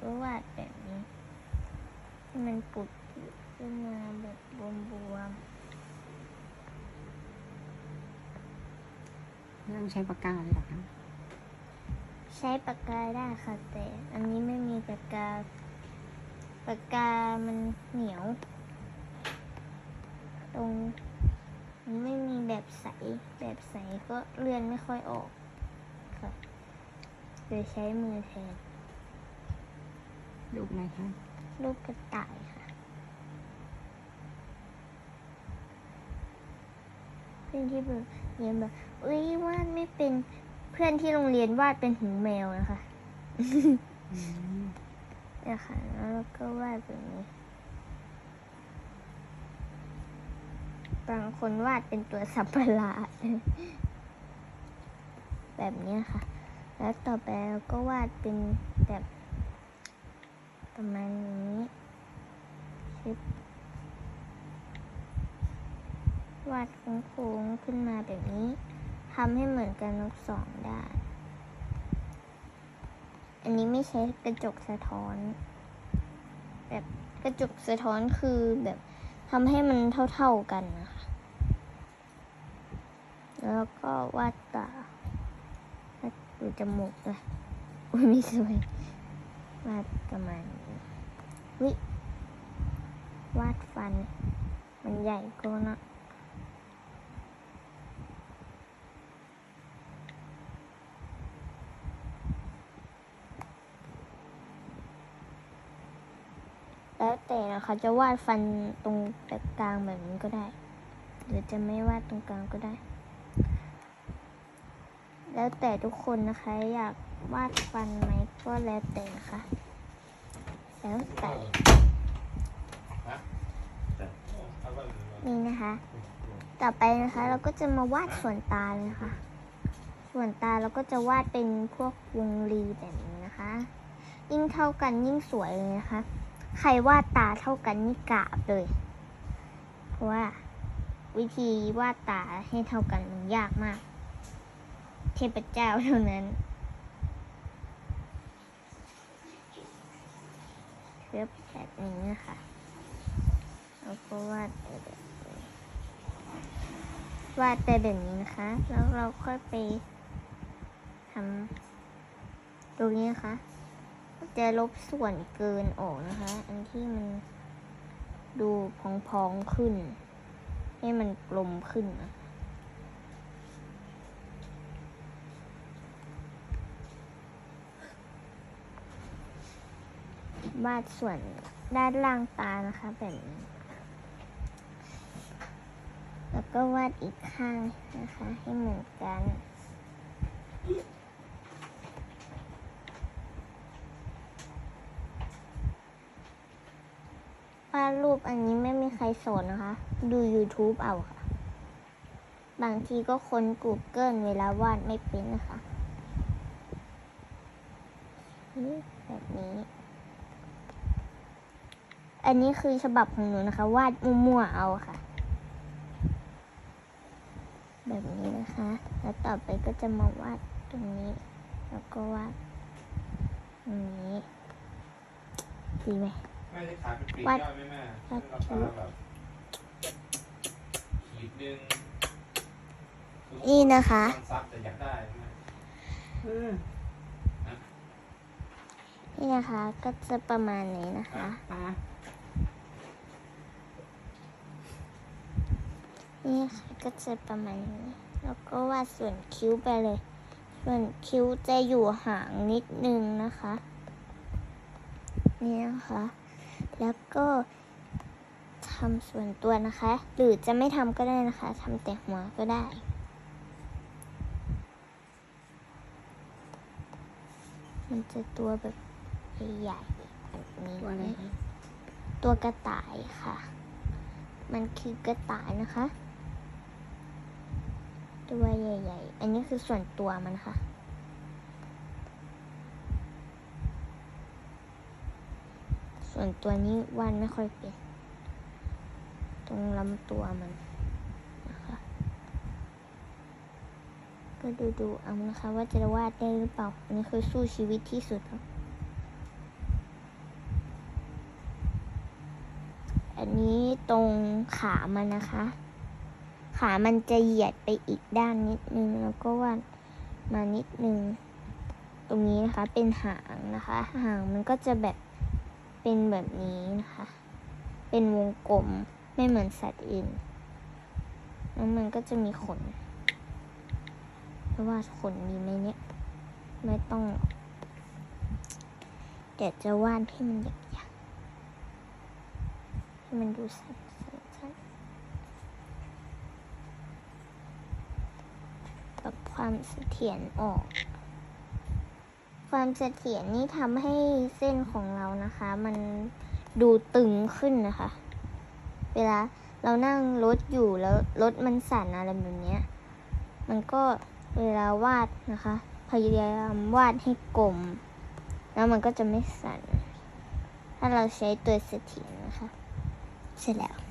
ก็วาดแบบนี้ให้มันปุดขึ้นมาแบบบวมไม่ต้องใช้ปากกาเลยเหรอคะๆใช้ปากกาได้ค่ะแต่อันนี้ไม่มีปากกา ปากกามันเหนียว ตรงมันไม่มีแบบใสแบบใสก็เลื่อนไม่ค่อยออกค่ะเลยใช้มือแทน รูปอะไรคะรูปกระต่ายค่ะเพื่อนที่แบบเรียนแบบเอ้ยวาดไม่เป็นเพื่อนที่โรงเรียนวาดเป็นหูแมวนะคะอืมเนี่ยค่ะแล้วก็วาดแบบนี้ บางคนวาดเป็นตัวสับประหลาดแบบเนี้ยค่ะ แล้วต่อไปเราก็วาดเป็นแบบ ประมาณนี้ชึบวาดโค้งๆขึ้นมาแบบนี้ทำให้เหมือนกันทั้งสองด้านอันนี้ไม่ใช้กระจกสะท้อน แบบกระจกสะท้อนคือแบบทำให้มันเท่าๆกันนะคะแล้วก็วาดตาดูจมูกด้วยอุ้ยไม่สวย วาดประมาณนี้วิวาดฟัน มันใหญ่ก็นะแล้วแต่นะคะจะวาดฟันตรงกลางแบบนี้ก็ได้ หรือจะไม่วาดตรงกลางก็ได้ แล้วแต่ทุกคนนะคะอยาก วาดฟันไหมก็แล้วแต่นะคะแล้วแต่นี่นะคะ ต่อไปนะคะ เราก็จะมาวาดส่วนตาเลยค่ะ ส่วนตาเราก็จะวาดเป็นพวกวงรีแบบนี้นะคะ ยิ่งเท่ากันยิ่งสวยเลยนะคะ ใครวาดตาเท่ากันนี่กราบเลย เพราะว่าวิธีวาดตาให้เท่ากันมันยากมาก เทพเจ้าเท่านั้น เชือบแบบนี้นะคะแล้วก็วาดไปแบบนี้วาดไปแบบนี้นะคะ แล้วเราค่อยไปทำตรงนี้นะคะจะลบส่วนเกินออกนะคะ อันที่มันดูพองๆขึ้น ให้มันกลมขึ้นนะ วาดส่วนด้านล่างตานะคะแบบนี้ แล้วก็วาดอีกข้างนะคะ ให้เหมือนกันวาดรูปอันนี้ไม่มีใครสอนนะคะ ดู YouTube เอาค่ะ บางทีก็ค้น Google เวลาวาดไม่เป็นนะคะแบบนี้ อันนี้คือฉบับของหนูนะคะ วาดมั่วๆเอาค่ะ แบบนี้นะคะ แล้วต่อไปก็จะมาวาดตรงนี้ แล้วก็วาดตรงนี้ดีไหมแม่ได้ขายเป็นปลีกวัดย่อยไหมแม่วัดราคาแบบขีดหนึ่งนี่นะคะมันซับแต่อยากได้ใช่ไหมเออนี่นะคะก็จะประมาณนี้นะคะ นี่ค่ะก็จะประมาณนี้ แล้วก็วาดส่วนคิ้วไปเลย ส่วนคิ้วจะอยู่ห่างนิดนึงนะคะ นี่นะคะ แล้วก็ทำส่วนตัวนะคะ หรือจะไม่ทำก็ได้นะคะทำแต่หัวก็ได้มันจะตัวแบบใหญ่ๆแบบนี้ตัวอะไรตัวกระต่ายค่ะ มันคือกระต่ายนะคะ ตัวใหญ่ ๆ อันนี้คือส่วนตัวมันค่ะ ส่วนตัวนี้วาดไม่ค่อยเป็น ตรงลำตัวมันนะคะ ก็ดูดูเอานะคะว่าจะวาดได้หรือเปล่า อันนี้คือสู้ชีวิตที่สุดแล้วอันนี้ตรงขามันนะคะ ขามันจะเหยียดไปอีกด้านนิดนึง แล้วก็วาดมานิดนึง ตรงนี้นะคะเป็นหางนะคะ หางมันก็จะแบบเป็นแบบนี้นะคะ เป็นวงกลมไม่เหมือนสัตว์อื่น แล้วมันก็จะมีขนไม่ว่าขนมีไหมเนี่ย ไม่ต้องเดี๋ยวจะวาดให้มันหยักๆให้มันดูใสั้นๆปรับ ความเสถียรออก ความเสถียรนี่ทำให้เส้นของเรานะคะ มันดูตึงขึ้นนะคะ เวลาเรานั่งรถอยู่แล้วรถมันสั่นอะไรแบบนี้มันก็เวลาวาดนะคะ พยายามวาดให้กลม แล้วมันก็จะไม่สั่น ถ้าเราใช้ตัวเสถียรนะคะ เสร็จแล้ว